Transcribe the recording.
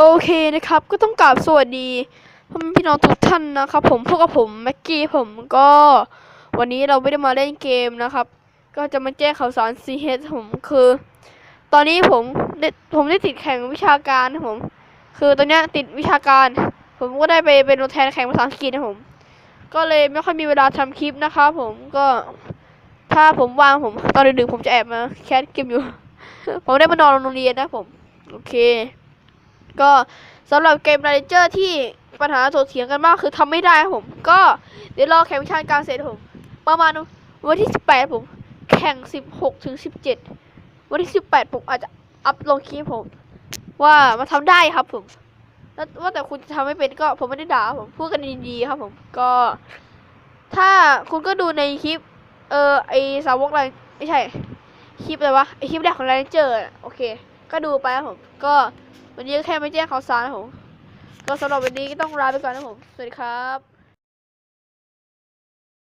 โอเคนะครับ ก็ต้องกราบสวัสดีพ่อแม่พี่น้องทุกท่านนะครับ ผมพวกกับผมแม็กกี้ผมก็วันนี้เราไม่ได้มาเล่นเกมนะครับ ก็จะมาแจ้งข่าวสาร CH ผมคือ ตอนนี้ผมได้ผมได้ติดแข่งวิชาการนะผม คือตอนนี้ติดวิชาการ ผมก็ได้ไปเป็นตัวแทนแข่งภาษาอังกฤษนะผม ก็เลยไม่ค่อยมีเวลาทำคลิปนะครับผมก็ถ้าผมว่างผมตอนดึกๆผมจะแอบมาแคสเกมอยู่ ผมได้มานอนโรงเรียนนะผม โอเค ก็สำหรับเกม r รเจอร์ที่ปัญหาโถกเถียงกันมากคือทำไม่ได้ครับผม ก็เดี๋ยวรอแข่งวิชาการเสร็จผม ประมาณวันที่ 18 ผม แข่ง 16ถึง17 วันที่ 18 ผมอาจจะอัพลงคลิปผม ว่ามาทำได้ครับผมแล้วว่าแต่คุณจะทำไม่เป็นก็ผมไม่ได้ด่าผมพูดกันดีๆครับผมก็ ถ้าคุณก็ดูในคลิป เออไอสาวกอะไรไม่ใช่คลิปอะไรวะไอคลิปแรกของ r รเจอร์โอเค ก็ดูไปครับผมก็ วันนี้ก็แค่ไม่แจ้งข่าวสารนะผมก็สำหรับวันนี้ก็ต้องลาไปก่อนนะผม สวัสดีครับ